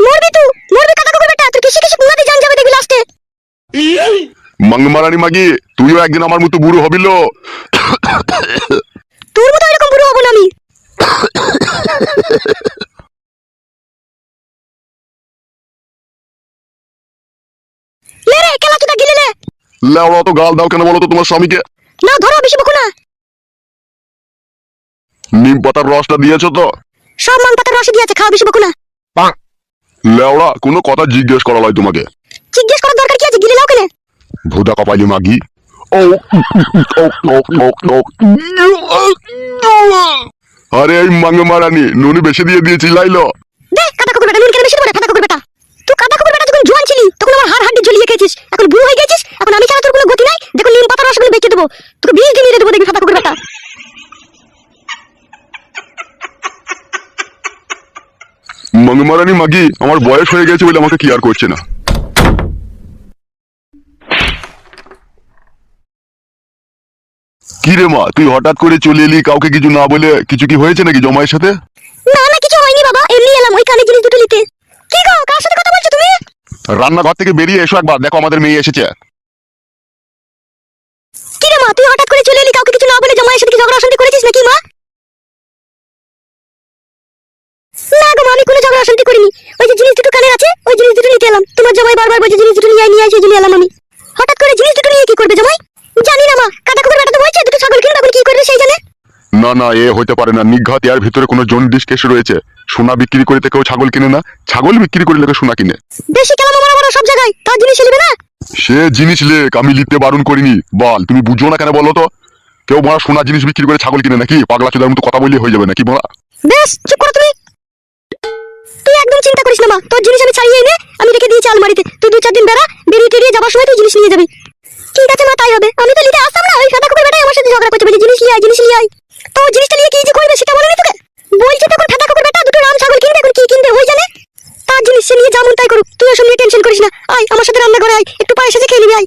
মরবি তুই মরবি কাকা বেটা তোর কিসে কিসে গুলাতে জান যাবে দেখবি লাস্টে মাগি তুইও একদিন আমার মতো বুড়ো হবিল তোর মতো এরকম বুড়ো হব না আমি। লে রে কেলা চুদা গিলে লে। লেওড়া তো গাল দাও কেন বলো তো তোমার স্বামীকে? না ধরো বেশি বকো না। নিম পাতার রসটা দিয়েছ তো সব মান পাতার রসে দিয়েছে খাওয়া বেশি বকো না লেওড়া কোনো কথা জিজ্ঞেস করা লয় তোমাকে জিজ্ঞেস করার দরকার কি আছে গিলে লাও কেনে ভুদা কপালি মাগি ও। আরে এই মাঙ্গমারানি নুনি বেশি দিয়ে দিয়েছি লাইলো দে কাটা কুকুর বেটা নুন কেন বেশি দেবো কাটা কুকুর বেটা তুই কাটা কুকুর বেটা যখন জোয়ান ছিলি তখন আমার হাড় হাড্ডি ঝুলিয়ে খেয়েছিস এখন বুড়ো হয়ে গেছিস এখন আমি ছাড়া তোর কোনো গতি নাই দেখো নিম পাতার রসগুলো বেঁচে দেবো তোকে বিষ দিয়ে দেবো দেখবি কাটা কুকুর বেটা মাঙ্গমারানি মাগি আমার বয়স হয়ে গেছে বলে আমাকে কি আর করছে না। কি রে মা তুই হঠাৎ করে চলে এলি কাউকে কিছু না বলে? কিছু কি হয়েছে নাকি জমায়ের সাথে? না না কিছু হয়নি বাবা এমনি এলাম ওই কানে জিনিস দুটো নিতে কি গো কার সাথে কথা বলছো তুমি? রান্নাঘর থেকে বেরিয়ে এসো একবার দেখো আমাদের মেয়ে এসেছে। কি রে মা তুই হঠাৎ করে চলে এলি কাউকে কিছু না বলে জামাইয়ের সাথে কি ঝগড়া অশান্তি করেছিস নাকি মা না গো মা, আমি কোনো ঝগড়া অশান্তি করিনি ওই যে জিনিস দুটো কানে আছে? ওই জিনিস দুটো নিতে এলাম। তোমার জামাই বারবার বলছে জিনিস দুটো নিয়ে নিয়ে সেই জন্য এলাম আমি। হঠাৎ করে জিনিস দুটো নিয়ে কি করবে জামাই? জানি না মা। কাটা কুকুর বেটা তো বলছে দুটো ছাগল কিনবে এখন কি করবে সেই জানে? না না এ হইতে পারে না। নিঘাত এর ভিতরে কোনো জন্ডিস কেস রয়েছে। সোনা বিক্রি করে কেউ ছাগল কিনে না। ছাগল বিক্রি করে লোকে সোনা কিনে। বেশি কেলামা মারা মারা সব জায়গায়? তার জিনিস নেবে না? সে জিনিস লেক আমি লিখতে বারণ করিনি। বল তুমি বুঝো না কেন বলো তো? কেউ মারা সোনা জিনিস বিক্রি করে ছাগল কিনে নাকি? পাগলা চোদার মতো কথা বললে হয়ে যাবে নাকি বলা বেশ চুপ করো তুমি। তুই একদম চিন্তা করিস না, মা। তোর জিনিস আমি ছাড়িয়ে এনে আমি রেখে দিয়েছি আলমারিতে। তুই দু চার দিন বেড়া বেরিয়ে টেরিয়ে যাবার সময় তুই জিনিস নিয়ে যাবি। ঠিক আছে, মা, তাই হবে। আমি তো নিতে আসতাম না। ওই সাদা কুকুর বেটাই আমার সাথে ঝগড়া করছে। বলছে জিনিস নিয়ে আয়, জিনিস নিয়ে আয়। তো জিনিসটা নিয়ে কি যে করবে সেটা বলেনি তোকে? বলছি তখন সাদা কুকুর বেটা, দুটো রাম ছাগল কিনবে এখন? কি কিনবে? ওই জানে তার জিনিস সে নিয়ে যেমন তাই করুক। তুই ওসব নিয়ে টেনশন করিস না। আয়, আমার সাথে রান্না করে আয়। একটু পায়ে সাথে খেয়ে নিবি, আয়।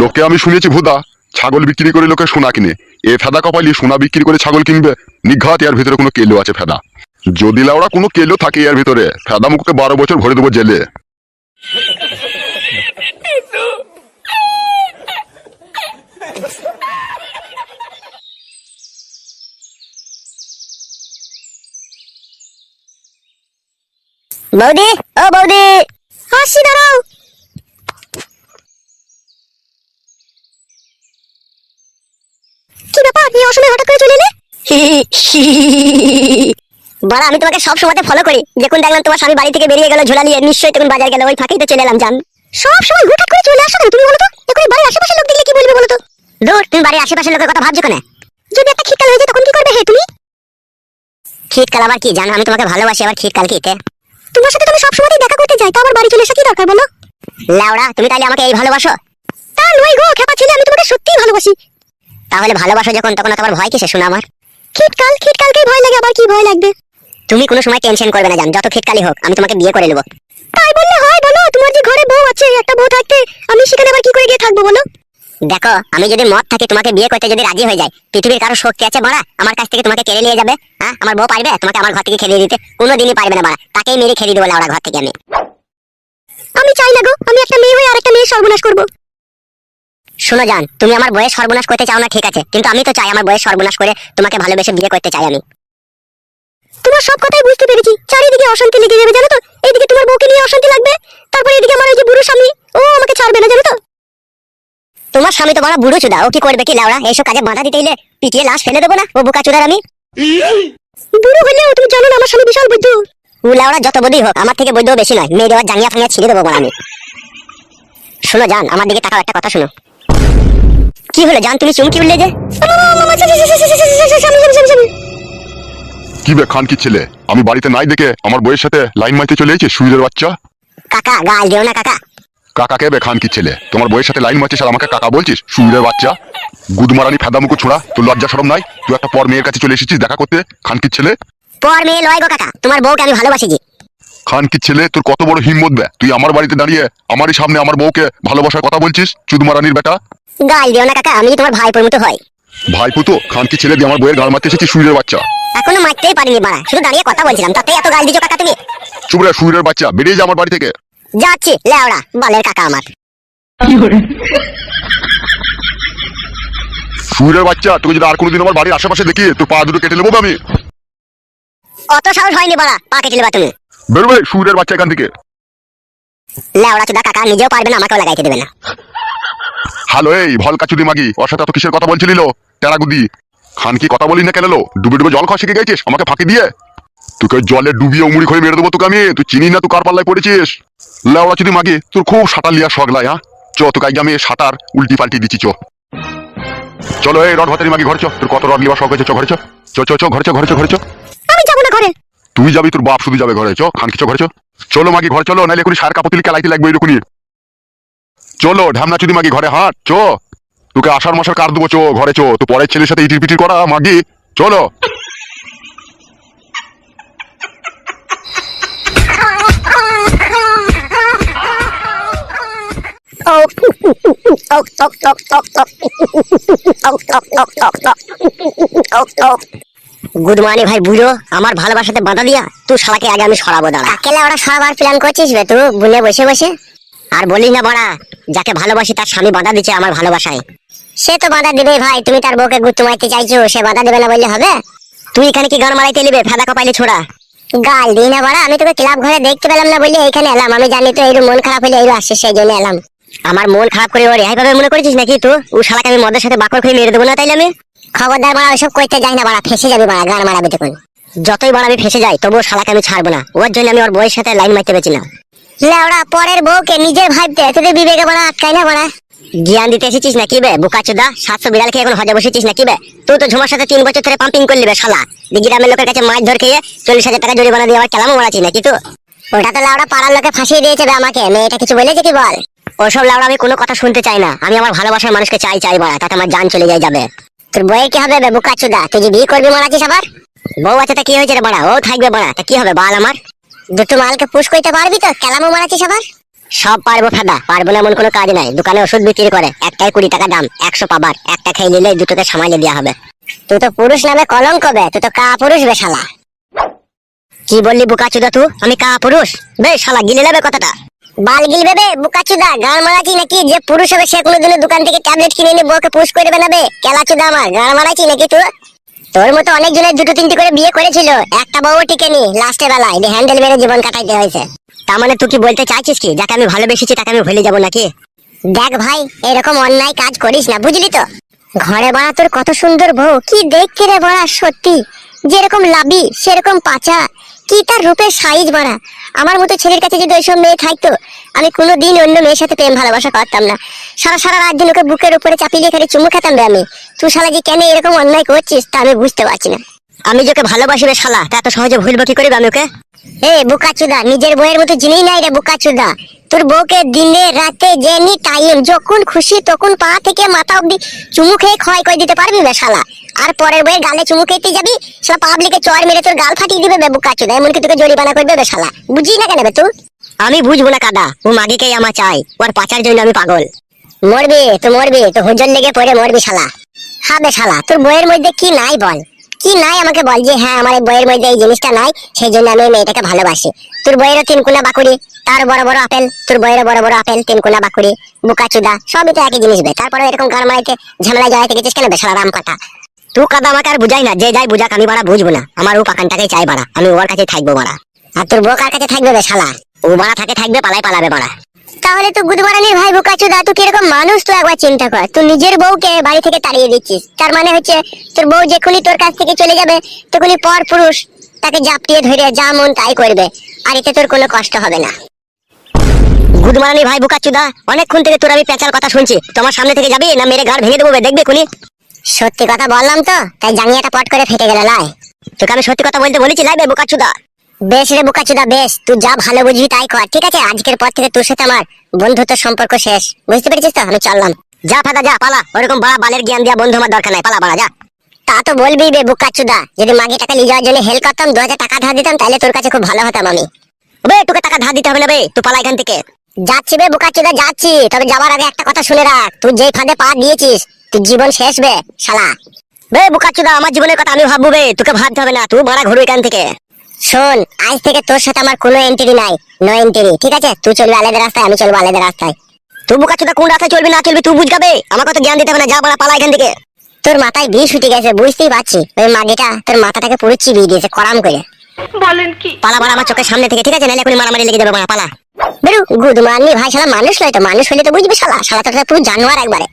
লোকে আমি শুনেছি, ভুদা ছাগল বিক্রি করে লোকে সোনা কিনে। এ ফেদা কপালি সোনা বিক্রি করে ছাগল কিনবে। নিঘাত, এর ভিতরে কোনো কেলো আছে ফেদা? যদি লাউড়া কোনো কেলো থাকে এর ভিতরে, ফেদা মুখকে বারো বছর ভরে দেবো জেলে। বৌদি, ও বৌদি হাসি দাঁড়াও কি ব্যাপার এই অসময়ে হঠাৎ করে চলে এলে বড়া, আমি তোমাকে সব সময় ফলো করি। যখন দেখলাম তোমার স্বামী বাড়ি থেকে বেরিয়ে গেল, ঝোলা নিয়ে, নিশ্চয়ই তখন বাজার গেল, ওই ফাঁকেই তো চলে এলাম, জান। সব সময় হঠাৎ করে চলে আসো তুমি বলো তো? এখন বাড়ির আশেপাশের লোক দেখলে কি বলবে বলো তো? দূর তুমি বাড়ির আশেপাশের লোকের কথা ভাবছ কেন? যদি একটা শীতকাল হয়ে যায়, তখন কি করবে হে তুমি? শীতকাল আবার কি, জানো, আমি তোমাকে ভালোবাসি, আবার শীতকাল কি তোমার সাথে তুমি সবসময় দেখা করতে যাই তো আবার বাড়ি চলে এসে কি দরকার বলো? লাউড়া, তুমি তাহলে আমাকে এই ভালোবাসো? তা নয় গো, খেপা ছেলে, আমি তোমাকে সত্যিই ভালোবাসি। তাহলে ভালোবাসো যখন, তখন তোমার ভয় কিসে শোনা আমার। শীতকাল শীতকালকেই ভয় লাগে আবার কি ভয় লাগবে? তুমি কোনো সময় টেনশন করবে না জান যত শীতকালই হোক আমি তোমাকে বিয়ে করে নেব। তাই বললে হয় বলো তোমার যে ঘরে বউ আছে একটা বউ থাকতে আমি সেখানে আবার কি করে গিয়ে থাকব বলো? দেখো আমি যদি মত থাকি তোমাকে বিয়ে করতে যদি রাজি হয়ে যায় পৃথিবীর কারও শক্তি আছে বড়া আমার কাছ থেকে তোমাকে কেড়ে নিয়ে যাবে হ্যাঁ? আমার বউ পারবে তোমাকে আমার ঘর থেকে খেলিয়ে দিতে কোনো দিনই পারবে না বড়া তাকেই মেরে খেলিয়ে দেবো লাউড়া ঘর থেকে আমি। আমি চাই না গো আমি একটা মেয়ে হয়ে আরেকটা মেয়ে সর্বনাশ করব। শোনো জান, তুমি আমার বয়স সর্বনাশ করতে চাও না, ঠিক আছে। কিন্তু আমি তো চাই আমার বয়স সর্বনাশ করে তোমাকে ভালোবেসে বিয়ে করতে চাই আমি। তোমার সব কথাই বুঝতে পেরেছি। চারিদিকে অশান্তি লেগে যাবে, জানো তো? এইদিকে তোমার বউকে নিয়ে অশান্তি লাগবে। তারপর এদিকে আমার ওই যে বুড়ো স্বামী, ও আমাকে ছাড়বে না, জানো তো? তোমার স্বামী তো বড় বুড়ো চুদা, ও কি করবে কি লাউড়া এইসব কাজে বাধা দিতে এলে পিটিয়ে লাশ ফেলে দেবো না, ও বোকা চুদার আমি? বুড়ো হলেও তুমি জানো না, আমার স্বামী বিশাল বৈদ্য। ও লাউড়া যত বড়ই হোক, আমার থেকে বৈদ্য বেশি নয়, মেয়ে দেওয়ার জাঙ্গিয়া ফাঙ্গিয়া ছিঁড়ে দেবো বড় আমি। শোনো জান, আমার দিকে তাকাও, একটা কথা শোনো। কি হলো জান তুমি চুমকি উঠলে যে? কি বে খান কি ছেলে? আমি বাড়িতে নাই দেখে আমার বইয়ের সাথে লাইন মাইতে চলে এসেছে সুইরের বাচ্চা? কাকা গাল দিও না কাকা। কাকাকে বে খান কি ছেলে? তোমার বইয়ের সাথে লাইন মারছিস আর আমাকে কাকা বলছিস সুইরের বাচ্চা? গুদমারানি ফেদা মুখো ছোড়া তোর লজ্জা সরম নাই? তুই একটা পর মেয়ের কাছে চলে এসেছিস দেখা করতে খান কি ছেলে? পর মেয়ে লয় গো কাকা। তোমার বউকে আমি ভালোবাসি জি খান কি ছেলে তোর কত বড় হিম্মত বে? তুই আমার বাড়িতে দাঁড়িয়ে আমারই সামনে আমার বউকে ভালোবাসার কথা বলছিস চুদমারানির বেটা? গাল দিও না কাকা আমি তোমার ভাইপোর মতো হয় ভাই পুতো খান কি ছেলে দিয়ে আমার বইয়ের গাল মারতে এসেছিস সুইরের বাচ্চা। এখনও মারতেই পারিনি বাড়া শুধু দাঁড়িয়ে কথা বলছিলাম তাতে এত গাল দিছো কাকা তুমি। চুপ রে সুইরের বাচ্চা বেরিয়ে যা আমার বাড়ি থেকে। যাচ্ছি লেওড়া বালের কাকা আমার। সুইরের বাচ্চা তোকে যদি আর কোনোদিন আমার বাড়ির আশেপাশে দেখি তোর পা দুটো কেটে নেব আমি। অত সাহস হয়নি বাড়া পা কেটে নেবা তুমি। বেরোবে সুইরের বাচ্চা এখান থেকে। লেওড়া চুদা কাকা নিজেও পারবে না আমাকেও লাগাইতে দেবে না। হ্যালো এই ভলকা চুদি মাগি ওর সাথে এত কিসের কথা বলছিলিল? টেরাগুদি। খান কি কথা বলি না কেন লো? ডুবে ডুবে জল খাওয়া শিখে গেছিস? আমাকে ফাঁকি দিয়ে? তোকে জলে ডুবিয়ে উমুড়ি খয়ে মেরে দেবো তোকে আমি। তুই চিনি না তুই কার পাল্লায় পড়েছিস? লেওড়া চুদি মাগি তোর খুব সাঁতার লিয়া শগলাই হ্যাঁ? চ তোকে আজকে আমি সাঁতার উল্টি পাল্টি দিচ্ছি চ। চলো এই রড ভাতারি মাগি ঘরে চ। তোর কত রড লিবা শখ হয়েছে চ ঘরে চ। চ চ চ ঘরে চ ঘরে চ ঘরে চ। আমি যাব না ঘরে। তুই যাবি তোর বাপ শুধু যাবে ঘরে চ। খান কি চ ঘরে চ। চলো মাগি ঘর চলো নাইলে এখনই সার কাপতিল কেলাইতে লাগবে এরকমই চলো ঢামনা চুদি মাগি ঘরে হাঁট চো। তোকে আষাঢ় মশার কার দেবো চো ঘরে চো। তো পরের ছেলের সাথে ইটির পিটির করা মাগি। চলো। গুড মর্নিং ভাই বুঝো আমার ভালোবাসাতে বাধা দিয়া তুই শালাকে আগে আমি সরাবো দাঁড়া। কেলা ওরা সরাবার প্ল্যান করছিস বে তুই বুনে বসে বসে? আর বলিস না বড়া, যাকে ভালোবাসি তার স্বামী বাধা দিচ্ছে আমার ভালোবাসায়। সে তো বাধা দিবে ভাই, তুমি তার বউকে গুত্তু চাইছো, সে বাধা দেবে না বললে হবে? তুই এখানে কি গান মারাইতে নিবে ফেদা কপাইলে ছোড়া? গাল দিই না বড়া, আমি তোকে ক্লাব ঘরে দেখতে পেলাম না বললে এখানে এলাম। আমি জানি তো এইরকম মন খারাপ হলে এইরকম আসছে সেই জন্য এলাম। আমার মন খারাপ করে ওর রেহাই মনে করেছিস নাকি তুই? ও শালাকে আমি মদের সাথে বাকর খেয়ে মেরে দেবো না তাইলে আমি? খবরদার বাড়া, ওইসব করতে যাই না বাড়া, ফেসে যাবে বাড়া, গান মারাবে তখন। যতই বাড়া আমি ফেসে যাই, তবুও শালাকে আমি ছাড়বো না। ওর জন্য আমি ওর বইয়ের সাথে লাইন মারতে পেরেছি না। লেওড়া পরের বউকে নিজের ভাবতে বিবেকে বাড়া আটকাই না বাড়া। জ্ঞান দিতে এসেছিস নাকি বে বুকাচুদা সাতশো বিড়াল খেয়ে এখন হজে বসেছিস নাকি বে? তুই তো ঝুমার সাথে তিন বছর ধরে পাম্পিং করলি বে শালা। গ্রামের লোকের কাছে মাছ ধর খেয়ে চল্লিশ হাজার টাকা জরিমানা দিয়ে আবার কেলামও মারাচ্ছিস নাকি তুই? ওটা তো লাউড়া পাড়ার লোকে ফাঁসিয়ে দিয়েছে বে আমাকে মেয়েটা কিছু বলেছে কি বল? ওসব লাউড়া আমি কোনো কথা শুনতে চাই না। আমি আমার ভালোবাসার মানুষকে চাই চাই বাড়া তাতে আমার জান চলে যায় যাবে। তোর বইয়ের কি হবে বে বুকাচুদা তুই যে বিয়ে করবি মারাচ্ছিস আবার? বউ আছে তা কি হয়েছে রে বাড়া? ও থাকবে বাড়া তা কি হবে বাল আমার? দুটো মালকে পুশ করতে পারবি তো? কেলামও মারাচ্ছিস আবার? সব পারব ফাদা পারব না এমন কোনো কাজ নাই। দোকানে ওষুধ বিক্রি করে একটাই কুড়ি টাকা দাম একশো পাবার একটা খেয়ে নিলে দুটোকে সামালে দেওয়া হবে। তুই তো পুরুষ নামে কলঙ্ক বে তুই তো কা পুরুষ বে শালা। কি বললি বুকাচুদা তুই আমি কা পুরুষ? বে শালা গিলে নেবে কথাটা। বাল গিলবে বে বুকাচুদা গান মারাচ্ছি নাকি? যে পুরুষ হবে সে কোনোদিনও দোকান থেকে ট্যাবলেট কিনে নিয়ে বউকে পুশ করে দেবে না বে? কেলাচুদা আমার গান মারাচ্ছি নাকি তুই? তোর মতো অনেক জনের দুটো তিনটি করে বিয়ে করেছিল, একটা বউ টিকেনি লাস্টের বেলায় হ্যান্ডেল মেরে জীবন কাটাইতে হয়েছে। তার মানে তুই কি বলতে চাইছিস কি, যাকে আমি ভালোবেসেছি তাকে আমি ভুলে যাব নাকি? দেখ ভাই, এরকম অন্যায় কাজ করিস না, বুঝলি তো? ঘরে বাড়া তোর কত সুন্দর বউ, কি দেখতে রে বাড়া সত্যি? যেরকম লাবি, সেরকম পাচা কি তার রূপের সাইজ বড়া আমার মতো ছেলের কাছে যদি ওইসব মেয়ে থাকতো, আমি কোনো দিন অন্য মেয়ের সাথে প্রেম ভালোবাসা করতাম না। সারা সারা রাত দিন ওকে বুকের উপরে চাপিয়ে খালি চুমু খেতাম রে আমি। তুই শালা যে কেন এরকম অন্যায় করছিস তা আমি বুঝতে পারছি না। আমি যে ওকে ভালোবাসি রে শালা তা এত সহজে ভুলবো কি করে আমি ওকে এ বুকাচুদা নিজের বইয়ের মতো জিনিস নাই রে বুকাচুদা। তোর বউকে দিনে রাতে যেনি টাইম যখন খুশি তখন পা থেকে মাথা অব্দি চুমু খেয়ে ক্ষয় করে দিতে পারবি বে শালা। আর পরের বইয়ের গালে চুমু খেতে যাবি শালা পাবলিকে চর মেরে তোর গাল ফাটিয়ে দিবে বে বুকাচুদা এমনকি তোকে জরিমানা করবে বে শালা। বুঝি না কেন বে তুই? আমি বুঝব না কাদা ও মাগিকেই আমার চাই ওর পাচার জন্য আমি পাগল। মরবি তো মরবি তো হুজল লেগে পড়ে মরবি শালা। হবে শালা তোর বইয়ের মধ্যে কি নাই বল? কি নাই আমাকে বল যে হ্যাঁ আমার এই বইয়ের মধ্যে এই জিনিসটা নাই সেই জন্য আমি মেয়েটাকে ভালোবাসি। তোর বইয়েরও তিন কোনা বাকুড়ি, তার বড় বড় আপেল, তোর বইয়েরও বড় বড় আপেল তিন কোনা বাকুড়ি বুকাচুদা সবই তো একই জিনিস বে। তারপরে এরকম গান মারাইতে ঝামেলা জড়াইতে গেছিস কেন বেশালা রাম কথা? তুই কাদা আমাকে আর বুঝাই না, যে যাই বুঝাক আমি বাড়া বুঝব না। আমার ও পাকানটাকেই চাই বাড়া, আমি ওর কাছে থাকব বাড়া। আর তোর বউ কার কাছে থাকবে বে, শালা? ও বাড়া থাকে থাকবে, পালাই পালাবে বাড়া। তাহলে তো গুদমারানির ভাই বোকাচুদা তুই কীরকম মানুষ তুই একবার চিন্তা কর। তুই নিজের বউকে বাড়ি থেকে তাড়িয়ে দিচ্ছিস। তার মানে হচ্ছে তোর বউ যখনই তোর কাছ থেকে চলে যাবে তখনই পর পুরুষ তাকে জাপটিয়ে ধরে যা মন তাই করবে আর এতে তোর কোনো কষ্ট হবে না। গুদমারানি ভাই বোকাচুদা অনেকক্ষণ থেকে তোর আমি পেঁচার কথা শুনছি। তোমার সামনে থেকে যাবি না মেরে ঘর ভেঙে দেবো দেখবে খুনি? সত্যি কথা বললাম তো তাই জাঙ্গিয়াটা পট করে ফেটে গেল লাই। তোকে আমি সত্যি কথা বলতে বলেছি লাইবে বোকাচুদা। বেশ রে বোকাচুদা, বেশ। তুই যা ভালো বুঝবি তাই কর। ঠিক আছে? আজকের পর থেকে তোর সাথে আমার বন্ধুত্ব সম্পর্ক শেষ। বুঝতে পেরেছিস তো? আমি চললাম। যা ফাদা, যা, পালা। ওরকম বাড়া বালের জ্ঞান দিয়া বন্ধু আমার দরকার নাই। পালা বাড়া যা। তা তো বলবি বে বুকাচুদা। যদি মাগি টাকা নিয়ে যাওয়ার জন্য হেল্প করতাম, দু হাজার টাকা ধার দিতাম, তাহলে তোর কাছে খুব ভালো হতাম আমি। বে, তোকে টাকা ধার দিতে হবে না বে। তুই পালা এখান থেকে। যাচ্ছি বে বুকাচুদা, যাচ্ছি। তবে যাবার আগে একটা কথা শুনে রাখ। তুই যেই ফাঁদে পা দিয়েছিস তুই জীবন শেষ বে, শালা। বে বুকাচুদা, আমার জীবনের কথা আমি ভাববো বে। তোকে ভাবতে হবে না। তুই মারা ঘুরু এখান থেকে। শোন আজ থেকে তোর সাথে আমার কোনো এন্ট্রি নাই নো এন্ট্রি ঠিক আছে? তুই চলবি আলাদা রাস্তায় আমি চলবো আলাদা রাস্তায়। তুই বুকাচুদা কোন রাস্তায় চলবি না চলবি তুই বুঝগাবে? আমার কথা জ্ঞান দিতে হবে না যা মারা পালা এখান থেকে। তোর মাথায় বিষ উঠে গেছে বুঝতেই পারছি। ওই মাগিটা তোর মাথাটাকে পুরো চিবিয়ে দিয়েছে করাম করে। বলেন কি? পালা মারা আমার চোখের সামনে থেকে ঠিক আছে? নাহলে এখনই মারামারি লেগে যাবে পালা। বেরু গুদ মারনি ভাই শালা মানুষ নয় তো মানুষ হলে তো বুঝবি শালা। শালা তো পুরো জানোয়ার একবারে।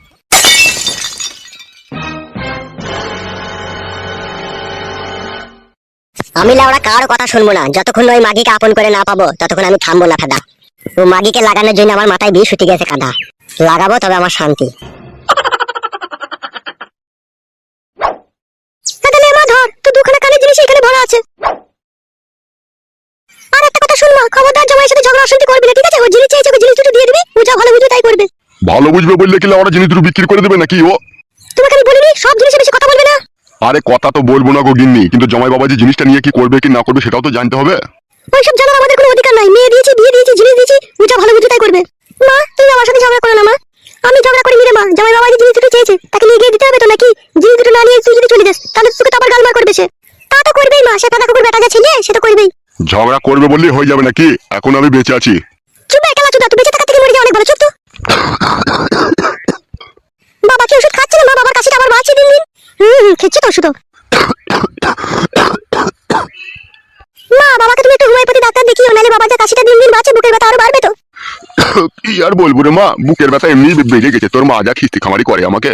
আমি লাউড়া কারও কথা শুনব না। যতক্ষণ ওই মাগিকে আপন করে না পাবো ততক্ষণ আমি থামবো না ফাদা। ও মাগিকে লাগানোর জন্য আমার মাথায় বিষ উঠে গেছে কাদা। লাগাবো তবে আমার শান্তি। ধর। তো দুখানা কানের জিনিস এখানে ভরা আছে। আর একটা কথা শুনবা। খবরদার জামাইয়ের সাথে ঝগড়া অশান্তি করবি না ঠিক আছে? ও জিনিস চাইছে ওকে জিনিস দুটো দিয়ে দিবি। ও যা ভালো বুঝবে তাই করবে। ভালো বুঝবে বললে কি ওরা জিনিস দুটো বিক্রি করে দেবে নাকি ও? তোমাকে আমি বলিনি সব জিনিসের বেশি কথা বলবে না। আরে কথা তো বলব না গো গিন্নি কিন্তু জামাই বাবা যে জিনিসটা নিয়ে কি করবে কি না করবে সেটাও তো জানতে হবে। ওইসব জানার আমাদের কোনো অধিকার নাই। মেয়ে দিয়েছি বিয়ে দিয়েছি জিনিস দিয়েছি ও যা ভালো বুঝবে তাই করবে। মা তুমি আমার সাথে ঝগড়া করো না মা। আমি ঝগড়া করি রে মা জামাই বাবা যে জিনিস দুটো চেয়েছে তাকে নিয়ে গিয়ে দিতে হবে তো নাকি? জিনিস দুটো না নিয়ে তুই যদি চলে যাস তাহলে তোকে তো আবার গালমার করবে সে। তা তো করবেই মা সে পাতা কুকুর বেটা যা ছেলে সে তো করবেই। ঝগড়া করবে বললেই হয়ে যাবে নাকি? এখন আমি বেঁচে আছি। চুপ একলা চুদা তুই বেঁচে থাকা থেকে মরে যাওয়া অনেক ভালো চুপ তো বাবা কি ওষুধ খাচ্ছে না মা বাবার কাছে আবার বাড়ছে দিন দিন হুম হুম খেচ্ছে তো ওষুধ মা বাবাকে তুমি একটু হোমিওপ্যাথি ডাক্তার দেখিও নাহলে বাবা যা কাশিটা দিন দিন বাড়ছে বুকের ব্যথা আরও বাড়বে তো। কি আর বলব রে মা বুকের ব্যথা এমনি বেড়ে গেছে। তোর মা যা খিস্তি খামারি করে আমাকে।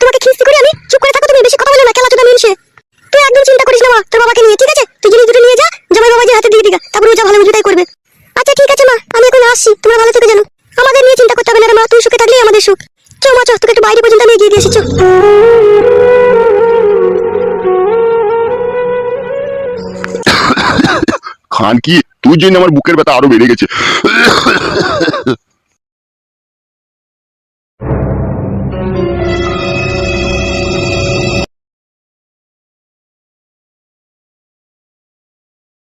তোমাকে খিস্তি করি আমি চুপ করে থাকো তুমি বেশি কথা বলো না তুই একদম চিন্তা করিস না মা তোর বাবাকে নিয়ে ঠিক আছে? তুই জিনিস দুটো নিয়ে যা জামাই বাবা যে হাতে দিয়ে দিগা তারপর যা ভালো বুঝে তাই করবে। আচ্ছা ঠিক আছে মা আমি এখন আসছি তোমরা ভালো থেকে জানো। আমাদের নিয়ে চিন্তা করতে হবে না মা তুই সুখে থাকলেই আমাদের সুখ। চো মা চো তোকে একটু বাইরে পর্যন্ত আমি এগিয়ে দিয়ে এসেছি খান কি? তুই জন্য আমার বুকের ব্যথা আরও বেড়ে গেছে।